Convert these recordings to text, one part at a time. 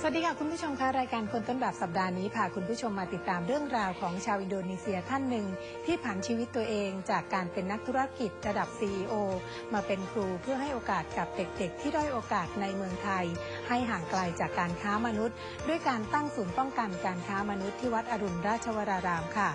สวัสดีค่ะคุณผู้ชมคะรายการคนต้นแบบสัปดาห์นี้พาคุณผู้ชมมาติดตามเรื่องราวของชาวอินโดนีเซียท่านหนึ่ง ที่ผันชีวิตตัวเองจากการเป็นนักธุรกิจระดับ CEO มาเป็นครูเพื่อให้โอกาสกับเด็กๆ ที่ด้อยโอกาสในเมืองไทย ให้ห่างไกลจากการค้ามนุษย์ ด้วยการตั้งศูนย์ป้องกันการค้ามนุษย์ที่วัดอรุณราชวรารามค่ะ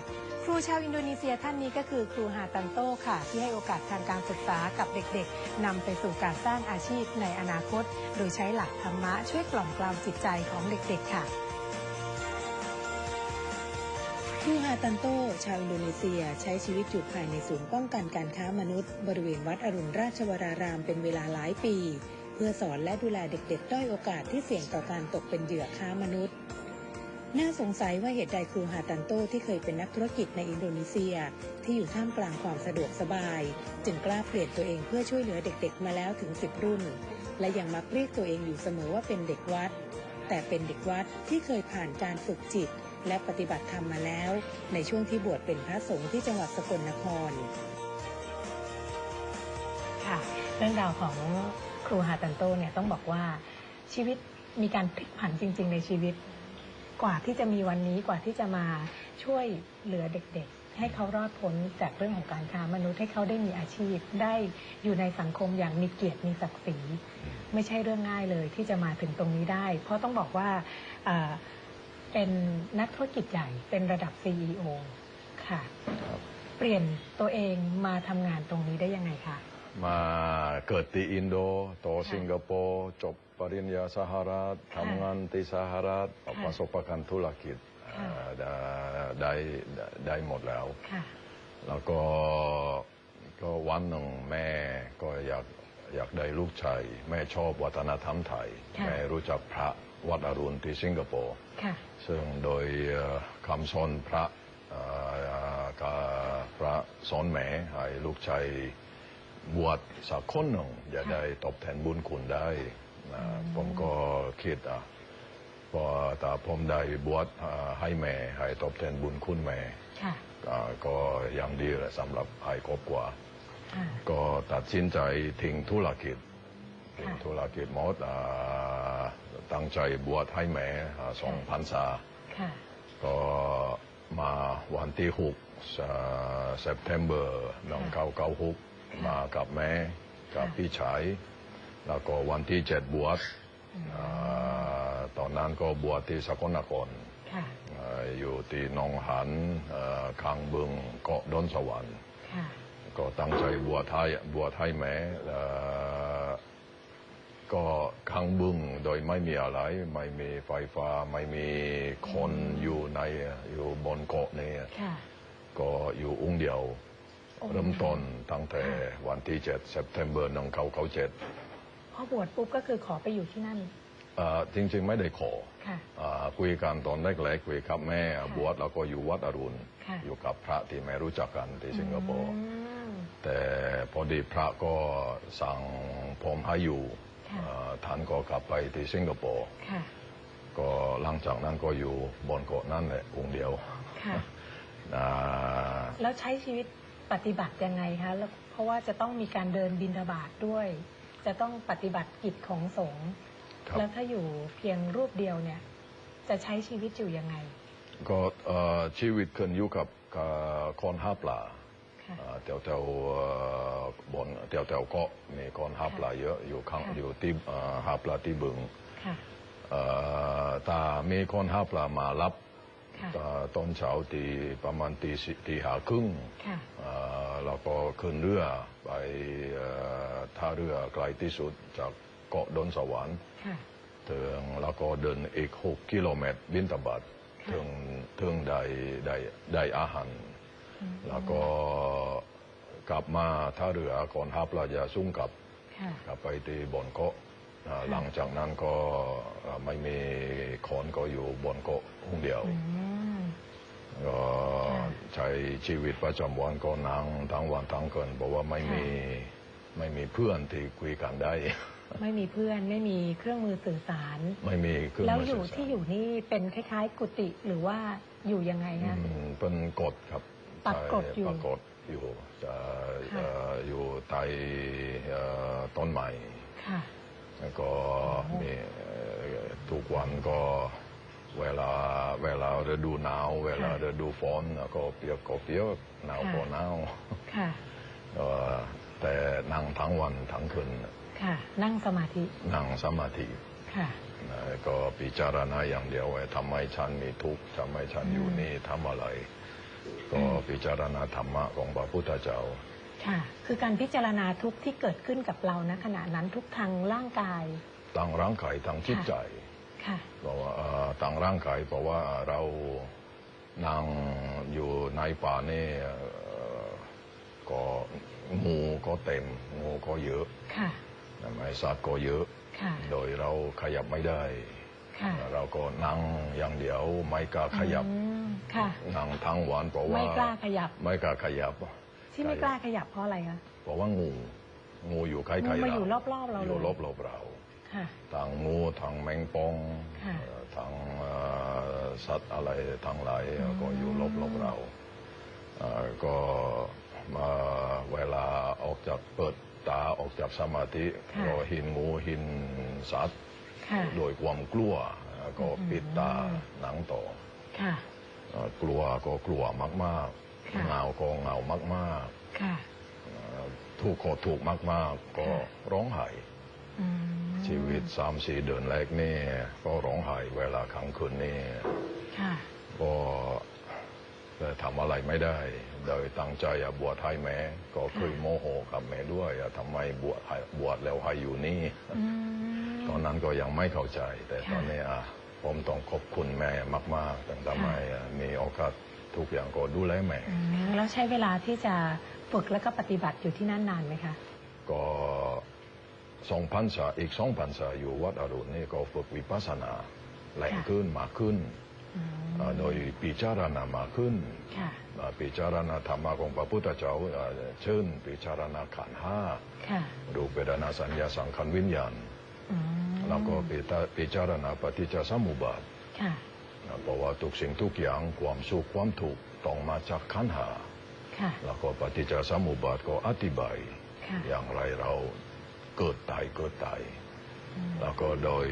ครูชาวอินโดนีเซียท่านนี้ก็คือครูฮาตันโตค่ะ ที่ให้โอกาสทางการศึกษากับเด็กๆนำไปสู่การสร้างอาชีพในอนาคต โดยใช้หลักธรรมะช่วยกล่อมกล่าวจิตใจของเด็กๆค่ะครูฮาตันโต ชาวอินโดนีเซียใช้ชีวิตอยู่ภายในศูนย์ป้องกันการค้ามนุษย์ บริเวณวัดอรุณราชวรารามเป็นเวลาหลายปี เพื่อสอนและดูแลเด็กๆด้อยโอกาสที่เสี่ยงต่อการตกเป็นเหยื่อค้ามนุษย์ น่าสงสัยว่าเหตุใดครูฮาตันโตที่เคยเป็นนักธุรกิจในอินโดนีเซีย ที่อยู่ท่ามกลางความสะดวกสบาย จึงกล้าเปลี่ยนตัวเองเพื่อช่วยเหลือเด็กๆ มาแล้วถึง 10 รุ่น และยังมักเรียกตัวเองอยู่เสมอว่าเป็นเด็กวัด แต่เป็นเด็กวัดที่เคยผ่านการฝึกจิต และปฏิบัติธรรมมาแล้ว ในช่วงที่บวชเป็นพระสงฆ์ที่จังหวัดสกลนครค่ะเรื่องราวของครูฮาตันโตเนี่ยต้องบอกว่าชีวิตมีการพลิกผันจริง ๆ ในชีวิต กว่าที่จะมีวันนี้กว่าที่จะมาช่วยเหลือเด็กๆ ให้เขารอดพ้นจากเรื่องของการค้ามนุษย์ให้เขาได้มีอาชีพ ได้อยู่ในสังคมอย่างมีเกียรติมีศักดิ์ศรีไม่ใช่เรื่องง่ายเลยที่จะมาถึงตรงนี้ได้ เพราะต้องบอกว่าเป็นนักธุรกิจใหญ่เป็นระดับ CEO ค่ะครับเปลี่ยนตัวเองมาทำงานตรงนี้ได้ยังไงคะมาเกิดที่อินโด โตสิงคโปร์จบ ปริญญาสหรัฐค่ะทำงานที่สหรัฐค่ะประสบการณ์ธุรกิจค่ะเอ่อได้ได้ได้หมดแล้วค่ะแล้วก็ก็วันหนึ่งแม่ก็อยากอยากได้ลูกชายแม่ชอบวัฒนธรรมไทยค่ะแม่รู้จักพระวัดอรุณที่สิงคโปร์ค่ะซึ่งโดยเอ่อคำสอนพระเอ่อกับพระสอนแม่ให้ลูกชายบวชสักคนหนึ่งจะได้ตอบแทนบุญคุณได้นะ ผมก็คิดอะพอแต่ผมได้บวชอ่าให้แม่ให้ตอบแทนบุญคุณแม่ค่ะอ่าก็ยังดีแหละสำหรับให้ครอบครัวค่ะก็ตัดสินใจทิ้งธุรกิจทิ้งค่ะธุรกิจหมดอ่าตั้งใจบวชให้แม่อ่าสองพรรษาค่ะก็มาวันที่หกเซปเทมเบอร์หนึ่งเก้าเก้าหกมากับแม่กับพี่ชาย แล้วก็วันที่เจ็ดบวชอ่าตอนนั้นก็บวชที่สกลนครค่ะอ่าอยู่ที่หนองหันเอ่อข้างบึงเกาะดอนสวรรค์ค่ะก็ตั้งใจบวชให้บวชให้แม่เอ่อก็ข้างบึงโดยไม่มีอะไร ไม่มีไฟฟ้าไม่มีคนอยู่ในอยู่บนเกาะนี่ค่ะก็อยู่องค์เดียวองค์เดียวเริ่มต้นตั้งแต่วันที่ 7 เซปเทมเบอร์1997 พอบวชปุ๊บก็คือขอไปอยู่ที่นั่นเอ่อจริง ๆ ไม่ได้ขอค่ะอ่าคุยกันตอนแรกๆคุยกับแม่ค่ะบวชแล้วก็อยู่วัดอรุณค่ะอยู่กับพระที่แม่รู้จักกันที่สิงคโปร์อืมแต่พอดีพระก็สั่งผมให้อยู่ค่ะเอ่อท่านก็กลับไปที่สิงคโปร์ค่ะก็หลังจากนั้นก็อยู่บนเกาะนั่นแหละองค์เดียวค่ะอ่าแล้วใช้ชีวิตปฏิบัติยังไงคะแล้วเพราะว่าจะต้องมีการเดินบินทบาทด้วย จะต้องปฏิบัติกิจของสงฆ์ครับแล้วถ้าอยู่เพียงรูปเดียวเนี่ย จะใช้ชีวิตอยู่ยังไง ก็เอ่อชีวิตขึ้นอยู่กับกับคนห้าปลาค่ะเอ่อแถวแถวๆเอ่อบนแถวแถวๆเกาะมีคนห้าปลาเยอะอยู่ข้างค่ะอยู่ที่เอ่อห้าปลาที่บึงค่ะเอ่อถ้ามีคนห้าปลามารับค่ะเอ่อ ตอนเช้าตีประมาณตีสิตีหาครึ่งค่ะเอ่อเราก็ขึ้นเรือไปเอ่อท่าเรือไกลที่สุดจากเกาะดอนสวรรค์ค่ะถึงแล้วก็เดินอีก6กิโลเมตรบินตบัดค่ะถึงถึงได้ได้ได้อาหารอืมแล้วก็กลับมาท่าเรือก่อนฮับเราจะสุ่งกลับค่ะกลับไปที่บนเกาะอ่าค่ะหลังจากนั้นก็เอ่อไม่มีคนก็อยู่บนเกาะองเดียวอืม ก็ค่ะใช้ชีวิตประจำวันก็นั่งทั้งวันทั้งคืนเพราะว่าไม่มีไม่มีเพื่อนที่คุยกันได้ ไม่มีเพื่อนไม่มีเครื่องมือสื่อสาร ไม่มีเครื่องแล้วมืออยู่สื่อสารที่อยู่นี่เป็นคล้ายๆ กุฏิหรือว่าอยู่ยังไงฮะอืมเป็นกฎครับปักกฎอยู่ใช่ปักกฎอยู่จะค่ะเอ่ออยู่ใต้เอ่อต้นไม้ค่ะแล้วก็โอ้มีเอ่อทุกวันก็ เวลาเวลาฤดูหนาว เวลาฤดูฝนก็เปียกก็เปียกหนาวก็หนาวค่ะเอ่อแต่นั่งทั้งวันทั้งคืนค่ะ นั่งสมาธิ นั่งสมาธิค่ะนะก็พิจารณาอย่างเดียวว่าทำไมฉันมีทุกข์ทำไมฉันอยู่นี่ทำอะไร ก็พิจารณาธรรมะของพระพุทธเจ้าค่ะ คือการพิจารณาทุกข์ที่เกิดขึ้นกับเราณขณะนั้นทุกทางร่างกายตั้งร่างกายทั้งจิตใจค่ะ เพราะว่าเอ่อตั้งร่างกายเพราะว่าเรานั่งอยู่ในป่านี่เอ่อก็งูก็เต็มงูก็เยอะค่ะใช่ไหมสัตว์ก็เยอะค่ะโดยเราขยับไม่ได้ค่ะเราก็นั่งอย่างเดียวไม่กล้าขยับอืมค่ะนั่งทั้งวันเพราะว่าไม่กล้าขยับ ไม่กล้าขยับ ที่ไม่กล้าขยับเพราะอะไรคะเพราะว่างูงูอยู่ใกล้งูๆมาเราอยู่รอบๆเราอเลยู่ยรอบๆเราค่ะ ทางงูทางแมงป่องค่ะเอ่อทางเอ่อสัตว์อะไรทางหลายอืมก็อยู่รอบๆเราเอ่อก็มาเวลาออกจากเปิดตาออกจากสมาธิก็เห็นงูเห็นสัตว์ค่ะโดยความกลัวก็อืมปิดตาหนังต่อค่ะเอ่อกลัวก็กลัวมากค่ะๆเหงาก็เหงามากค่ะๆเอ่อถูกข์ก็ถูกข์มากๆ ก็ค่ะร้องไห้อืม ชีวิตสามสี่เดือนแรกนี่ก็ร้องไห้เวลาครั้งคืนนี่ค่ะก็แต่ทำอะไรไม่ได้ โดยตั้งใจอะบวชให้แม่ ก็คือโมโหกับแม่ด้วยอะทำไมบวชให้บวชแล้วให้อยู่นี่อืมตอนนั้นก็ยังไม่เข้าใจ แต่ค่ะตอนนี้อะผมต้องขอบคุณแม่มากๆตั้งแต่ไม่อะมีโอกาสทุกอย่างก็ดูแลแม่อืมแล้วใช้เวลาที่จะฝึกแล้วก็ปฏิบัติอยู่ที่นั่นนานไหมคะ ก็ สองพันษาอีกสองพันษาอยู่วัดอรุณนี่ก็ฝึกวิปัสสนาแรงขึ้นมากขึ้นอืมอ่าโดยพิจารณามากขึ้นค่ะอ่าพิจารณาธรรมะของพระพุทธเจ้าอ่าเช่นพิจารณาขันธ์ห้าค่ะรูปเวทนาสัญญาสังขารวิญญาณอืมแล้วก็พิจาพิจารณาปฏิจจสมุปบาทค่ะนะเพราะว่าทุกสิ่งทุกอย่างความสุขความทุกข์ต้องมาจากขันธ์ห้าค่ะแล้วก็ปฏิจจสมุปบาทก็อธิบายค่ะอย่างไรเรา เกิดตายเกิดตายอืมแล้วก็โดย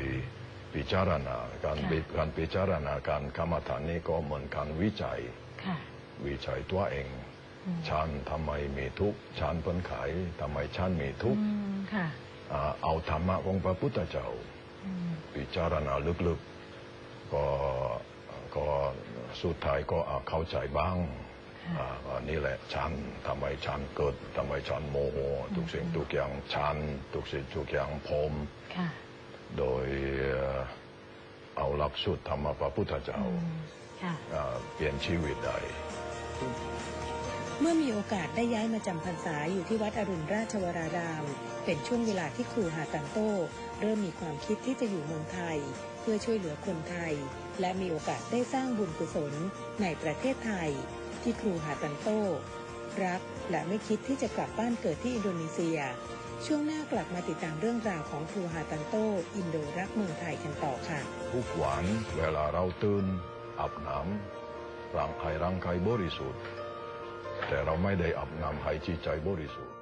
พิจารณาการค่ะวิการพิจารณาการกรรมฐานนี้ก็เหมือนการวิจัยค่ะวิจัยตัวเองอืมฉันทำไมมีทุกข์ฉันเป็นไขทำไมฉันมีทุกข์อืมค่ะอ่าเอาธรรมะของพระพุทธเจ้าอืมพิจารณาลึกๆ ก็ก็สุดท้ายก็อ่าเข้าใจบ้างค่ะ อ่าว่านี่แหละฉันทำไมฉันเกิดทำไมฉันโมโหทุกสิ่งทุกอย่างฉันทุกสิ่งทุกอย่างผมค่ะโดยเอ่อเอาหลักสูตรธรรมพระพุทธเจ้าอืมค่ะอ่าเปลี่ยนชีวิตได้เมื่อมีโอกาสได้ย้ายมาจำพรรษาอยู่ที่วัดอรุณราชวราราม เป็นช่วงเวลาที่ครูหาตันโต้เริ่มมีความคิดที่จะอยู่เมืองไทย เพื่อช่วยเหลือคนไทย และมีโอกาสได้สร้างบุญกุศลในประเทศไทย ที่ครูหาตันโต้ รักและไม่คิดที่จะกลับบ้านเกิดที่อินโดนีเซีย ช่วงหน้ากลับมาติดตามเรื่องราวของครูหาตันโต้อินโดรักเมืองไทยกันต่อค่ะทุกวันเวลาเราตื่นอาบน้ำร่างกายร่างกายบริสุทธิ์ แต่เราไม่ได้อาบน้ำให้จิตใจบริสุทธิ์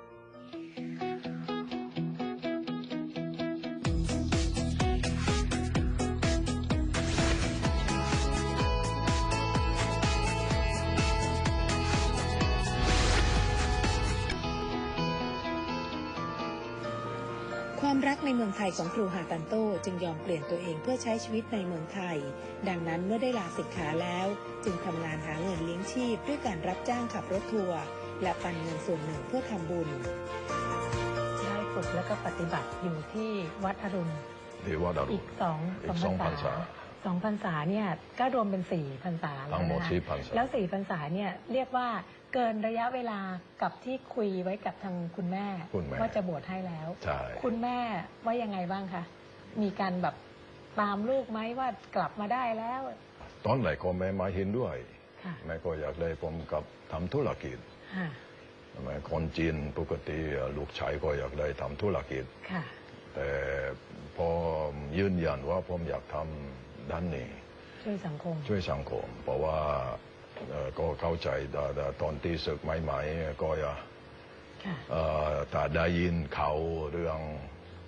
ทยของครูหาตันโต้จึงยอมเปลี่ยนตัวเองเพื่อใช้ชีวิตในเมืองไทย ดังนั้นเมื่อได้ลาสิกขาแล้ว จึงทำงานหาเงินเลี้ยงชีพด้วยการรับจ้างขับรถทัวร์และปันเงินส่วนหนึ่งเพื่อทำบุญ ได้ฝึกแล้วก็ปฏิบัติอยู่ที่วัดอรุณที่วัดอรุอีณกสองอีกสองพรรษาสองพรรษาเนี่ยก็รวมเป็นสี่พรรษาแล้วทั้งหมดนะคะสี่พรรษาแล้วสี่พรรษาเนี่ยเรียกว่า เกินระยะเวลากับที่คุยไว้กับทางคุณแม่ คุณแม่ ว่าจะบวชให้แล้ว ใช่คุณแม่ว่ายังไงบ้างคะมีการแบบตามลูกไหมว่ากลับมาได้แล้วตอนแรกก็แม่ไม่เห็นด้วย ค่ะแม่ก็อยากได้ผมกลับทำธุรกิจค่ะทำไมคนจีนปกติลูกชายก็อยากได้ทำธุรกิจ ค่ะแต่พอยืนยันว่าผมอยากทำด้านนี้ ช่วยสังคม ช่วยสังคม เพราะว่าเอ่อ ก็เข้าใจแต่แต่ตอนที่ศึกใหม่ๆก็อย่าค่ะเอ่อถ้าได้ยินเขาเรื่อง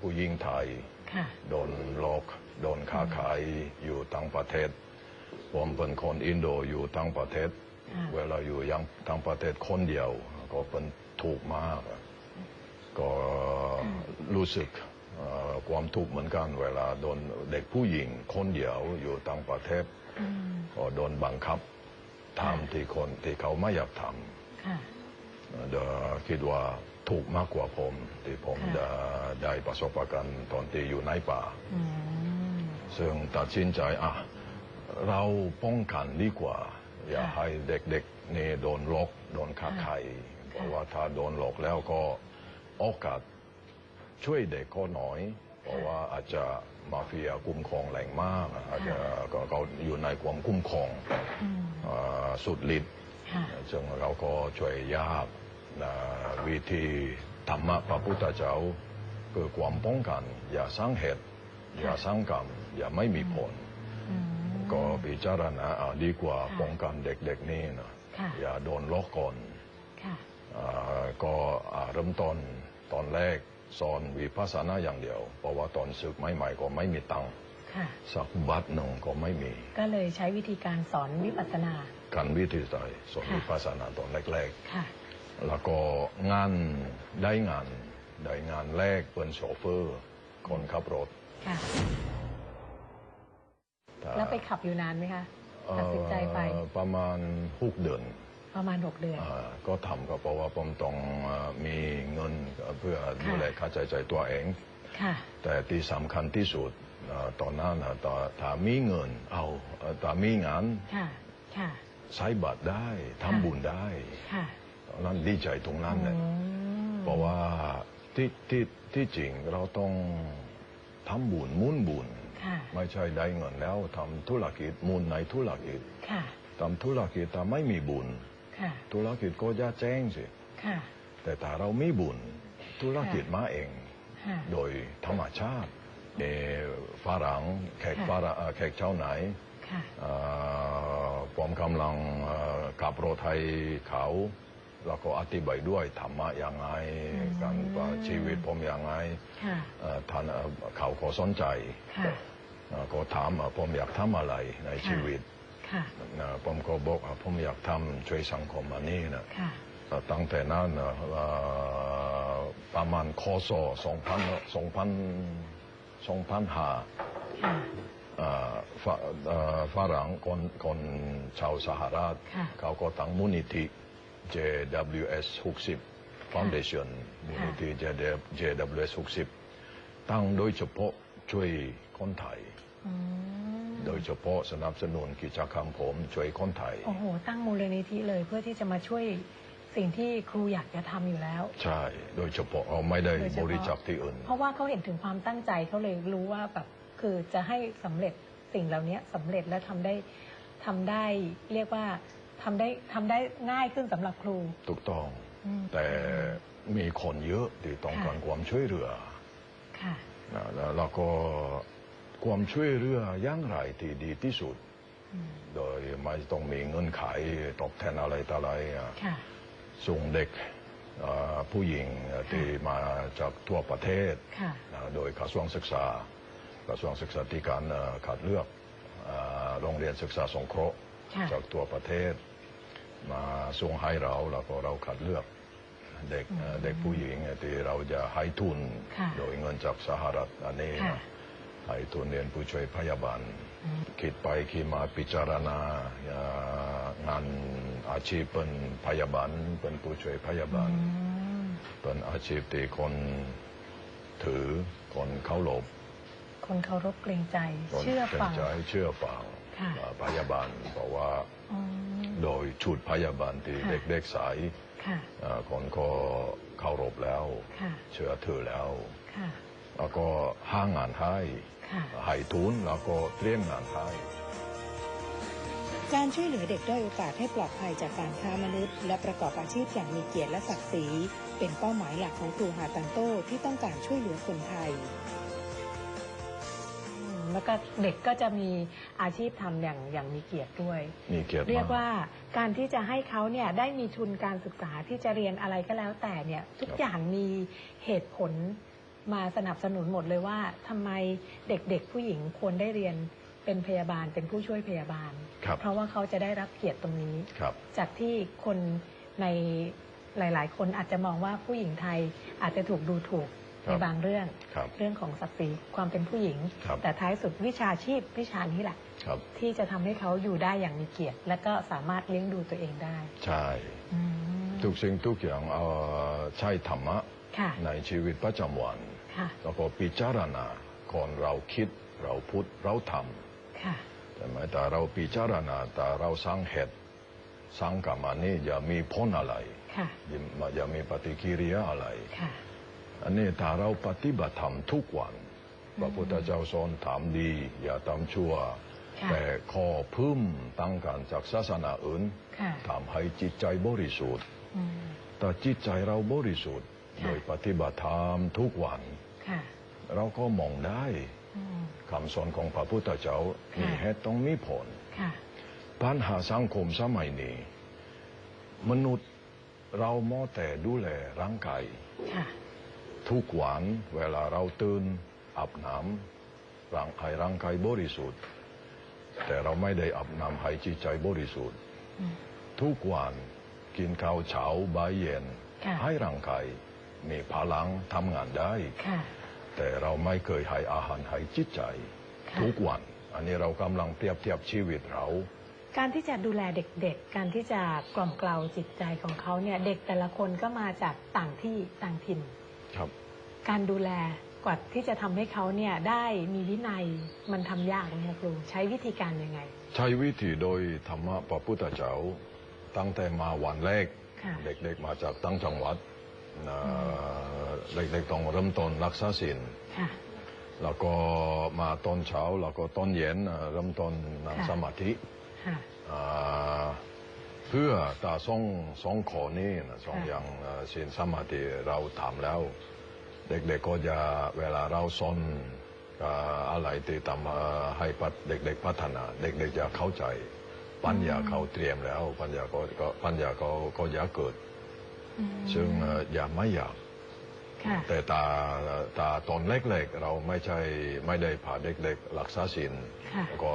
ผู้หญิงไทยค่ะโดนหลอกโดนค้าขายอยู่ต่างประเทศ ผมเป็นคนอินโดอยู่ต่างประเทศค่ะเวลาอยู่ยังต่างประเทศคนเดียว ก็เป็นถูกมาก ก็รู้สึกเอ่อความทุกข์เหมือนกัน เวลาโดนเด็กผู้หญิงคนเดียวอยู่ต่างประเทศอืมก็โดนบังคับ ทำที่คนที่เขาไม่อยากทค่ะำเดี๋ยวคิดว่าถูกมากกว่าผมที่ผมค่ะได้ได้ประสบการณ์ตอนที่อยู่ในป่าอืมซึ่งตัดสินใจอะเราป้องกันดีกว่า อย่าค่ะให้เด็กๆนี่โดนลกโดนค้าไข่เพราะว่าถ้าโดนหลอกแล้วก็โอกาสช่วยเด็กก็น้อยเพ ราะว่าอาจจะมาเฟียคุ้มครองแรงมากอาจจะก็เขาอยู่ในความคุ้มครองอืมอ่าสุดฤทธิ์ค่ะซึ่งเราก็ช่วยยากนะวิธีธรรมะพระพุทธเจ้าคือความป้องกัน อย่าสร้างเหตุ อย่าสร้างกรรม อย่าไม่มีผลอืมก็พิจารณาเอาดีกว่าค่ะป้องกันเด็กๆนี่นะค่ะอย่าโดนลอกก่อนค่ะอ่าก็อ่าเริ่มต้นตอนแรก สอนวิปัสสนาอย่างเดียว เพราะว่าตอนศึกใหม่ๆก็ไม่มีตังค์ค่ะสักบัตรหนึ่งก็ไม่มี ก็เลยใช้วิธีการสอนวิปัสสนากันวิธีใดสอนค่ะวิปัสสนาตอนแรกค่ะๆแล้วก็งานได้งานได้งานแรกเป็นโชเฟอร์คนขับรถค่ะถ้าแล้วไปขับอยู่นานไหมคะเอ่อตัดสินใจไปประมาณหกเดือน ประมาณหกเดือน อ่าก็ทำก็เพราะว่าผมต้องอ่ามีเงินเพื่อดูแลค่าใช้จ่ายตัวเอง ค่ะ แต่ที่สำคัญที่สุดอ่าตอนนั้นน่ะตอนถ้ามีเงินเอาเอ่อถ้ามีงานค่ะ ค่ะ ใช้บัตรได้ทำบุญได้ค่ะตอนนั้นดีใจตรงนั้นเนี่ยอืมเพราะว่าที่ที่ที่จริงเราต้องทำบุญมุ่นบุญ ค่ะ ไม่ใช่ได้เงินแล้วทำธุรกิจมุ่นในธุรกิจค่ะ ทำธุรกิจถ้าไม่มีบุญค่ะ ธุรกิจก็จะแจ้งสิค่ะแต่ถ้าเรามีบุญธุรกิจมาเองค่ะโดยธรรมชาติเอ่อฝรั่งแขกค่ะฝรั่งเอ่อแขกชาวไหนค่ะเอ่อผมกำลังเอ่อขับรถไทยเขาแล้วก็อธิบายด้วยธรรมะยังไงอืมการว่าชีวิตผมยังไงค่ะเอ่อท่านเอ่อเขาก็สนใจค่ะเอ่อก็ถามว่าผมอยากทำอะไรในชีวิต ค่ะนะผมก็บอกว่าผมอยากทำช่วยสังคมอันนี้นะค่ะตั้งแต่นั้นน่ะเอ่อประมาณคศสองพันสองพันสองพันห้าค่ะฝเอ่อฝรั่งคนคนชาวสหรัฐค่ะเขาก็ตั้งมูลนิธิ JWS 60 Foundation มูลนิธิ JWS 60 ตั้งโดยเฉพาะช่วยคนไทยอืม โดยเฉพาะสนับสนุนกิจกรรมผมช่วยคนไทย โอ้โห ตั้งมูลนิธิเลยเพื่อที่จะมาช่วยสิ่งที่ครูอยากจะทำอยู่แล้ว ใช่ โดยเฉพาะเราไม่ได้โดยเฉบพาะ ริจาคที่อื่น เพราะว่าเขาเห็นถึงความตั้งใจเขาเลยรู้ว่าแบบคือจะให้สำเร็จสิ่งเหล่านี้สำเร็จและทำได้ทำได้ เรียกว่าทำได้ทำได้ง่ายขึ้นสำหรับครูถูกต้อง อืม แต่มีคนเยอะที่ต้องการความช่วยเหลือค่ะ นะแล้วเราก็ ความช่วยเหลืออยังไรที่ดีที่สุดอืมโดยไม่ต้องมีเงินไขตอบแทนอะไรต่ออะไรอะค่ะส่งเด็กเอ่อผู้หญิงที่มาจากทั่วประเทศค่ะนะโดยกระทรวงศึกษากระทรวงศึกษาธิการเอ่อคัดเลือกเอ่อโรงเรียนศึกษาสงเคราะห์ค่ะจากทั่วประเทศ มาส่งให้เราแล้วก็เราคัดเลือกเด็กเอ่อเด็กผู้หญิงที่เราจะให้ทุนค่ะโดยเงินจากสหรัฐอันนี้ค่ะนะ ให้ทุนเรียนผู้ช่วยพยาบาลอืมคิดไปคิดมาพิจารณาเอ่องานอาชีพเป็นพยาบาลเป็นผู้ช่วยพยาบาลอืมเป็นอาชีพที่คนถือคนเข้ารบคนเคารพเกรงใจคนเชื่อฟังป็นใจเชื่อฟังค่ะเอ่อพยาบาลเพราะว่าอืมโดยชุดพยาบาลที่ค่ะเด็กๆใส่ค่ะเอ่อคนก็เคารพแล้วค่ะเชื่อถือแล้วค่ะ แล้วก็ห้างงานให้ค่ะให้ทุนแล้วก็เตรียมงานให้การช่วยเหลือเด็กด้อยโอกาสให้ปลอดภัยจากการค้ามนุษย์ และประกอบอาชีพอย่างมีเกียรติและศักดิ์ศรีเป็นเป้าหมายหลักของครูฮาตันโตที่ต้องการช่วยเหลือคนไทยอืมแล้วก็เด็กก็จะมีอาชีพทำอย่างอย่างมีเกียรติด้วยมีเกียรติเรียกมากว่าการที่จะให้เขาเนี่ยได้มีทุนการศึกษาที่จะเรียนอะไรก็แล้วแต่เนี่ยทุกอย่างมีเหตุผล มาสนับสนุนหมดเลยว่าทำไมเด็กๆ ผู้หญิงควรได้เรียนเป็นพยาบาลเป็นผู้ช่วยพยาบาลครับเพราะว่าเขาจะได้รับเกียรติตรงนี้ครับจากที่คนในหลาย ๆ คนอาจจะมองว่าผู้หญิงไทยอาจจะถูกดูถูกครัในบบางเรื่องครับเรื่องของศักดิ์ศรีความเป็นผู้หญิงครับแต่ท้ายสุดวิชาชีพวิชานี้แหละครับที่จะทำให้เขาอยู่ได้อย่างมีเกียรติ และก็สามารถเลี้ยงดูตัวเองได้ ใช่อืมทุกสิ่งทุกอย่างเอ่อใช้ธรรมะค่ะในชีวิตประจำวัน ค่ะแล้วก็พิจารณาก่อนเราคิดเราพูดเราทค่ะำใช่ไหมแต่เราพิจารณาแต่เราสร้างเหตุสร้างกรรมนี้อย่ามีผลอะไรค่ะอย่าอย่ามีปฏิกิริยาอะไรค่ะอันนี้ถ้าเราปฏิบัติธรรมทุกวันพระพุทธเจ้าสอนทำดี อย่าทำชั่วค่ะแต่ข้อพึ่มตั้งการจากศาสนาอื่นค่ะทำให้จิตใจบริสุทธิ์อืมแต่จิตใจเราบริสุทธิ์ค่ะ โดยปฏิบัติธรรมทุกวันค่ะเราก็มองได้อืมคำสอนของพระพุทธเจ้าค่ะมีเหตุต้องมีผลค่ะปัญหาสังคมสมัยนี้ มนุษย์เรามอแต่ดูแลร่างกายค่ะทุกวันเวลาเราตื่นอาบน้ำร่างให้ร่างกายบริสุทธิ์ แต่เราไม่ได้อาบน้ำให้จิตใจบริสุทธิ์อืมทุกวันกินข้าวเช้าบ่ายเย็นค่ะให้ร่างกาย มีพลังทำงานได้ค่ะแต่เราไม่เคยให้อาหารให้จิตใจค่ะทุกวัน อันนี้เรากำลังเปรียบเทียบชีวิตเรา การที่จะดูแลเด็กๆ การที่จะกล่อมเกลาจิตใจของเขาเนี่ยเด็กแต่ละคนก็มาจากต่างที่ต่างถิ่นครับ การดูแลกว่าที่จะทำให้เขาเนี่ยได้มีวินัยมันทำยากไหมคะครูใช้วิธีการยังไง ใช้วิธีโดยธรรมะพระพุทธเจ้าตั้งแต่มาวันแรกค่ะเด็กๆมาจากตั้งจังหวัด นะเด็กๆต้องเริ่มต้นรักษาศีลค่ะ แล้วก็มาตอนเช้าแล้วก็ตอนเย็นเอ่อเริ่มต้นนั่งค่ะ สมาธิค่ะอ่าเพื่อตาสองสองข้อนี้นะสองค่ะ อย่างเอ่อศีลสมาธิเราทำแล้ว เด็กๆก็จะเวลาเราสอนกับอะไรที่ทำเอ่อให้ปัดเด็กๆพัฒนา เด็กๆจะเข้าใจ ปัญญาเขาเตรียมแล้ว ปัญญาก็ก็ปัญญาก็ก็อยากเกิดอืม ซึ่งเอ่ออย่าไม่อยากค่ะแต่ตาตาตอนเล็กๆ เราไม่ใช่ไม่ได้พาเด็กๆรักษาศีลค่ะก็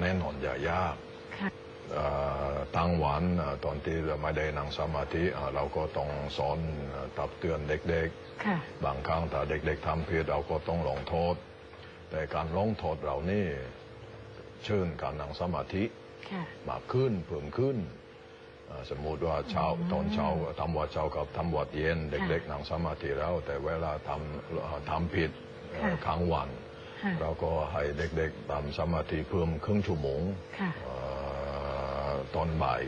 แน่นอนอย่ายากค่ะเอ่อตั้งวันเอ่อตอนที่เราไม่ได้นั่งสมาธิเอ่อเราก็ต้องสอนเอ่อตักเตือนเด็กค่ะๆบางครั้งถ้าเด็กๆทำผิดเราก็ต้องลงโทษ แต่การลงโทษเรานี่เชิญการนั่งสมาธิค่ะมากขึ้นเพิ่มขึ้นเอ่อ สมมติว่าเช้าอืมตอนเช้าทำวัดเช้ากับทำวัดเย็นเด็กค่ะๆนั่งสมาธิแล้ว แต่เวลาทำเอ่อทำผิดเอ่อค่ะค้างวันค่ะเราก็ให้เด็กๆทำสมาธิเพิ่มครึ่งชั่วโมงค่ะเอ่อตอนบ่าย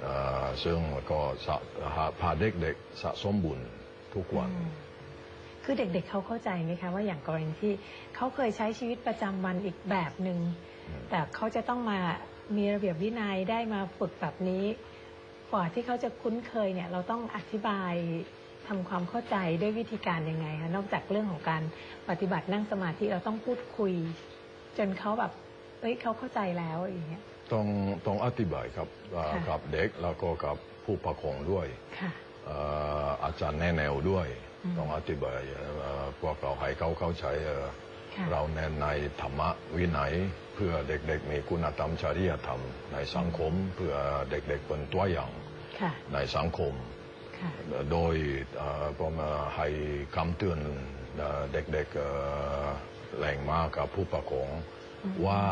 เอ่อซึ่งก็สะหาพาเด็กๆสะสมบุญทุกวันอืมคือเด็กๆเขาเข้าใจไหมคะ ว่าอย่างกรณีที่เขาเคยใช้ชีวิตประจำวันอีกแบบหนึง่งอืมแต่เขาจะต้องมา มีระเบียบวินัยได้มาฝึกแบบนี้กว่าที่เขาจะคุ้นเคยเนี่ยเราต้องอธิบายทำความเข้าใจด้วยวิธีการยังไงคะนอกจากเรื่องของการปฏิบัตินั่งสมาธิเราต้องพูดคุย จนเขาแบบเอ้ยเขาเข้าใจแล้วอย่างเงี้ยต้องต้องอธิบายครับว่าค่ะกับเด็กแล้วก็กับผู้ปกครองด้วยค่ะเอ่ออาจารย์แนะแนวด้วยอืมต้องอธิบายเอ่อพวกเราให้เขาเข้าใจเอ่อค่ะเราแนนในธรรมะวินัย เพื่อเด็กๆมีคุณธรรมจริยธรรม ในสังคมเพื่อเด็กๆเป็นตัวอย่างค่ะในสังคมค่ะโดยเอ่อผมเอ่อให้คำเตือนเอ่อเด็กๆเอ่อแรงมากกับผู้ปกครองอืมว่า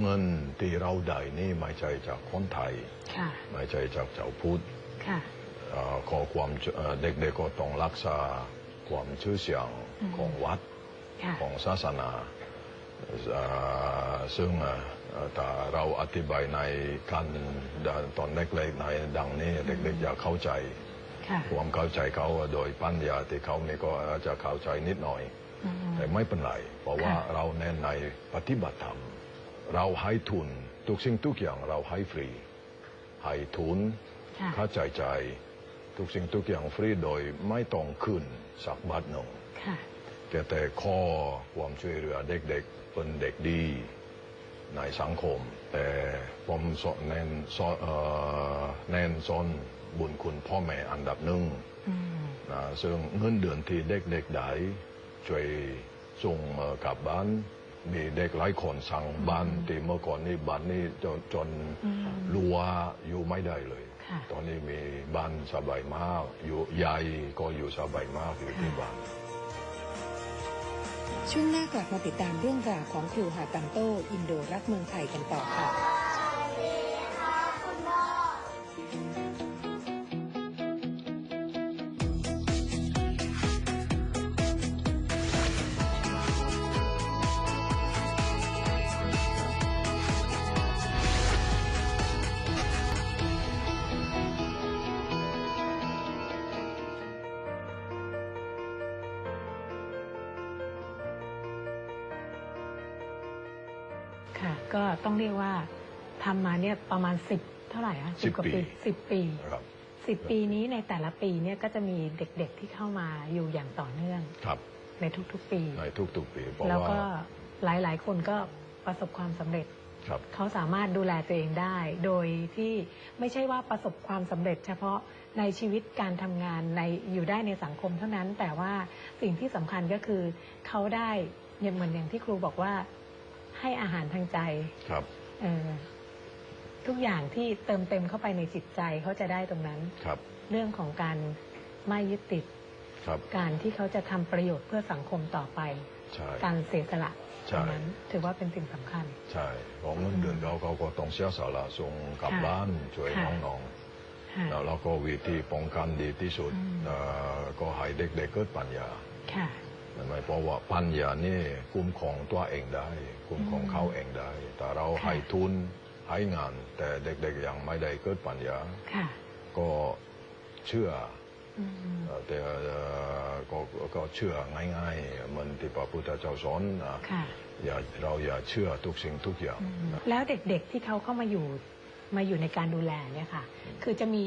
เงินที่เราได้นี่ไม่ใช่จากคนไทยค่ะไม่ใช่จากเจ้าพุทธค่ะเอ่อขอความเอ่อเด็กๆก็ต้องรักษาความชื่อเสียงอืมของวัดค่ะของศาสนาเอ่อ ซึ่งเอ่อเอ่อถ้าเราอธิบายในการตอนเล็กๆในดังนี้เด็กๆจะเข้าใจค่ะความเข้าใจเขาโดยปัญญาที่เขานี่ก็อาจจะเข้าใจนิดหน่อยอืมแต่ไม่เป็นไรเพราะว่าค่ะเราแน่นในปฏิบัติธรรม เราให้ทุนทุกสิ่งทุกอย่างเราให้ฟรีให้ทุนค่ะค่าใช้จ่ายทุกสิ่งทุกอย่างฟรีโดยไม่ต้องขึ้นสักบาทหนึ่งค่ะแต่แต่ข้อความช่วยเหลือเด็กๆ เป็นเด็กดีในสังคม แต่ผมสอนเน้นสอนเอ่อเน้นสอนบุญคุณพ่อแม่อันดับหนึ่งอืมนะซึ่งเงินเดือนที่เด็กๆได้ช่วยส่งเอ่อกลับบ้านมีเด็กหลายคนสั่งบ้านที่เมื่อก่อนนี่บ้านนี่จนจนอืมรัวอยู่ไม่ได้เลยค่ะตอนนี้มีบ้านสบายมาก อยู่ยายก็อยู่สบายมากอยู่ที่บ้าน ช่วงหน้ากลับมาติดตามเรื่องราวของครูหาตันโตอินโดรักเมืองไทยกันต่อค่ะ ค่ะก็ต้องเรียกว่าทำมาเนี่ยประมาณสิบเท่าไหร่อะสิบกว่าปีสิบปีนะครับสิบปีนี้ในแต่ละปีเนี่ยก็จะมีเด็กๆที่เข้ามาอยู่อย่างต่อเนื่องครับ ในทุกๆปี ในทุกๆปีเพราะแล้วว่าก็หลายๆ คนก็ประสบความสำเร็จ ครับ เขาสามารถดูแลตัวเองได้ โดยที่ไม่ใช่ว่าประสบความสำเร็จ เฉพาะในชีวิตการทำงานในอยู่ได้ในสังคมเท่านั้น แต่ว่าสิ่งที่สำคัญก็คือเขาได้อย่างเหมือนอย่างที่ครูบอกว่า ให้อาหารทางใจครับเอ่อทุกอย่างที่เติมเต็มเข้าไปในจิตใจเขาจะได้ตรงนั้นครับ เรื่องของการไม่ยึดติดครับ การที่เขาจะทำประโยชน์เพื่อสังคมต่อไปใช่การเสียสละใช่ตรงนั้นถือว่าเป็นสิ่งสำคัญ ใช่เพราะเงินเดือนเขาเขาก็ต้องเสียสละส่งกลับค่ะบ้านช่วยค่ะน้องค่ะๆแล้วเราก็วิธีป้องกันดีที่สุดอืมเอ่อก็ให้เด็กๆเกิดปัญญาค่ะ มันหมายความว่าปัญญานี่คุ้มครองตัวเองได้ คุ้มครองอืมเขาเองได้ แต่เราค่ะให้ทุนให้งาน แต่เด็กๆยังไม่ได้เกิดปัญญาค่ะก็เชื่ออืมเอ่อแต่เอ่อก็ก็เชื่อง่ายๆเหมันที่พระพุทธเจ้าสอนนะค่ะอย่าเราอย่าเชื่อทุกสิ่งทุกอย่างอืมแล้วเด็กๆที่เขาเข้ามาอยู่มาอยู่ในการดูแลเนี่ยค่ะ คือจะมี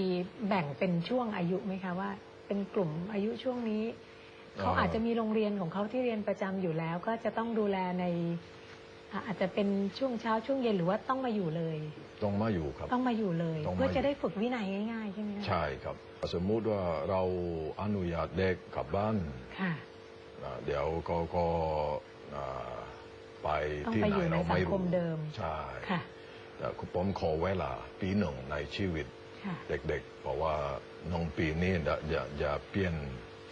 แบ่งเป็นช่วงอายุไหมคะว่า เป็นกลุ่มอายุช่วงนี้ เขาอาจจะมีโรงเรียนของเขาที่เรียนประจำอยู่แล้ว ก็จะต้องดูแลในอะอาจจะเป็นช่วงเช้าช่วงเย็นหรือว่าต้องมาอยู่เลย ต้องมาอยู่ครับ ต้องมาอยู่เลยต้องมาเพื่อจะได้ฝึกวินัยง่ายๆใช่ไหมคะใช่ครับ สมมุติว่าเราอนุญาตเด็กกลับบ้านค่ะอ่าเดี๋ยวก็ก็อ่าไปต้องที่ไปไหนอยู่ในเราสัไม่งครู้มเดิมใช่ค่ะแต่ผมขอเวลาปีหนึ่งในชีวิตค่ะเด็กๆ เพราะว่าน้องปีนี้จะจะจะเปลี่ยน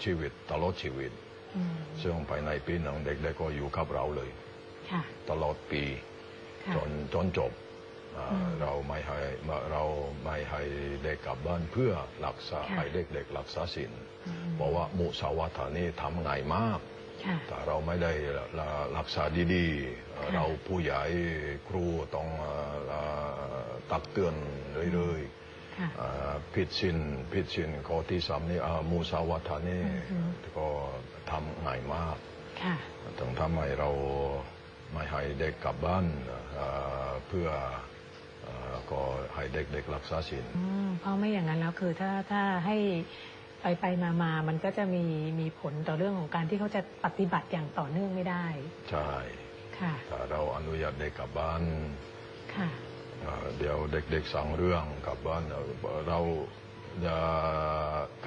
ชีวิตตลอดชีวิตอืมซึ่งภายในปีหนึ่งเด็กๆก็อยู่กับเราเลยค่ะตลอดปีค่ะจนจนจบอ่าอืมเราไม่ให้เราไม่ให้เด็กกลับบ้านเพื่อรักษาค่ะให้เด็กๆรักษาศีลอืมเพราะว่ามุสาวาทานี่ทำง่ายมากค่ะถ้าเราไม่ได้รักษาดีๆค่ะเราผู้ใหญ่ครูต้องเอ่อเอ่อตักเตือนเรื่อยค่ะๆอ่า ผิดศีลผิดศีลข้อที่สามนี่อ่ามุสาวาทานี่อือฮึก็ทำง่ายมากค่ะต้องทำให้เราไม่ให้เด็กกลับบ้านเอ่อเพื่อเอ่อก็ให้เด็กๆรักษาศีลอืมเพราะไม่อย่างนั้นแล้วคือถ้าถ้าให้ไปไปมามามันก็จะมีมีผลต่อเรื่องของการที่เขาจะปฏิบัติอย่างต่อเนื่องไม่ได้ ใช่ ค่ะถ้าเราอนุญาตเด็กกลับบ้าน ค่ะ เอ่อเดี๋ยวเด็กๆสั่งเรื่องกลับบ้านเอ่อเราจะ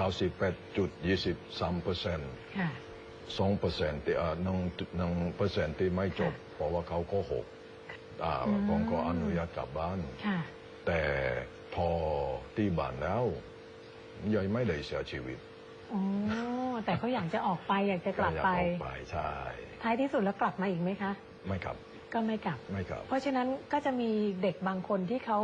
98.23เปอร์เซ็นต์ค่ะ2เปอร์เซ็นต์ที่อ่าหนึ่งหนึ่งเปอร์เซ็นต์ที่ไม่จบ เพราะว่าเขาโกหกอ่าอืมผมก็อนุญาตกลับบ้านค่ะแต่พอที่บ้านแล้วยังไม่ได้เสียชีวิตอ๋อแต่เขาอยากจะออกไปอยากจะกลับอยาไปออกไป ใช่ ท้ายที่สุดแล้วกลับมาอีกไหมคะ ไม่กลับ ก็ไม่กลับ ไม่กลับ เพราะฉะนั้นก็จะมีเด็กบางคนที่เขา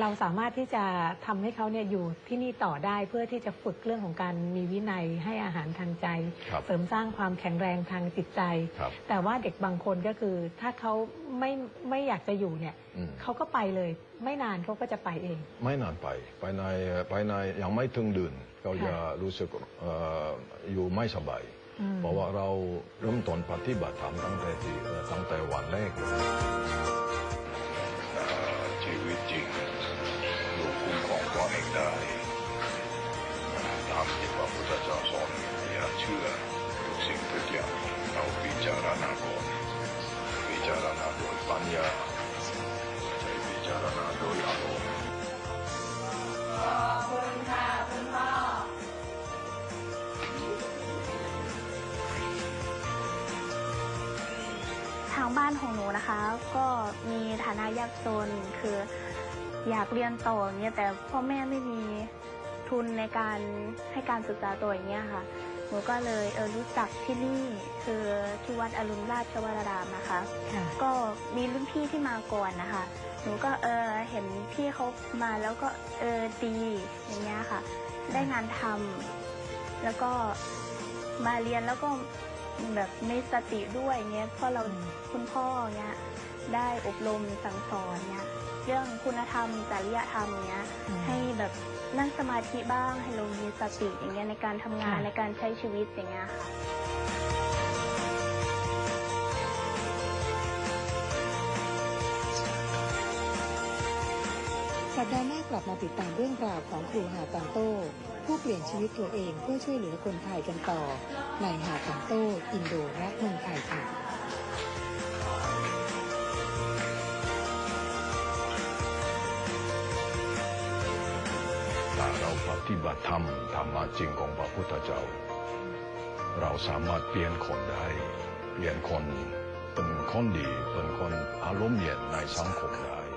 เราสามารถที่จะทำให้เขาเนี่ยอยู่ที่นี่ต่อได้เพื่อที่จะฝึกเรื่องของการมีวินัยให้อาหารทางใจครับเสริมสร้างความแข็งแรงทางจิตใจครับแต่ว่าเด็กบางคนก็คือถ้าเขาไม่ไม่อยากจะอยู่เนี่ยอืมเขาก็ไปเลย ไม่นานเขาก็จะไปเอง ไม่นานไปภายในภายในยังไม่ถึงเดือนเขาจะรู้สึกเอ่ออยู่ไม่สบายอืม เพราะว่าเราเริ่มต้นปฏิบัติธรรมตั้งแต่ที่ตั้งแต่วันแรกชีวิตจริงอยู่คุ้มของตัวเองได้ตามที่พระพุทธเจ้าสอนอย่าเชื่อทุกสิ่งทุกอย่างเราพิจารณาก่อนพิจารณาโดยปัญญาใช้พิจารณาโดยอารมณ์ขอบคุณค่ะคุณพ่อ งบ้านของหนูนะคะ ก็มีฐานะยากจนคืออยากเรียนต่ออย่างเงี้ยแต่พ่อแม่ไม่มีทุนในการให้การศึกษาต่ออย่างเงี้ยค่ะหนูก็เลยเออรู้จักที่นี่คือที่วัดอรุณราชวรารามนะคะ ค่ะ ก็มีรุ่นพี่ที่มาก่อนนะคะ หนูก็เออเห็นพี่เขามาแล้วก็เออดีอย่างเงี้ยค่ะ ได้งานทำแล้วก็มาเรียนแล้วก็ แบบมีสติด้วยเงี้ยเพราะเราอืมคุณพ่อเงี้ยได้อบรมสั่งสอนเงี้ยเรื่องคุณธรรมจริยธรรมเงี้ยอืมให้แบบนั่งสมาธิบ้างให้เรามีสติอย่างเงี้ยในการทำงานค่ะในการใช้ชีวิตอย่างเงี้ยค่ะสัปดาห์หน้ากลับมาติดตามเรื่องราวของครูหาตังโต้ ผู้เปลี่ยนชีวิตตัวเองเพื่อช่วยเหลือคนไทยกันต่อ ในหาตังโต้อินโดรักเมืองไทยค่ะถ้าเราปฏิบัติธรรมธรรมะจริงของพระพุทธเจ้า เราสามารถเปลี่ยนคนได้ เปลี่ยนคนเป็นคนดีเป็นคนอารมณ์เย็นในสังคมได้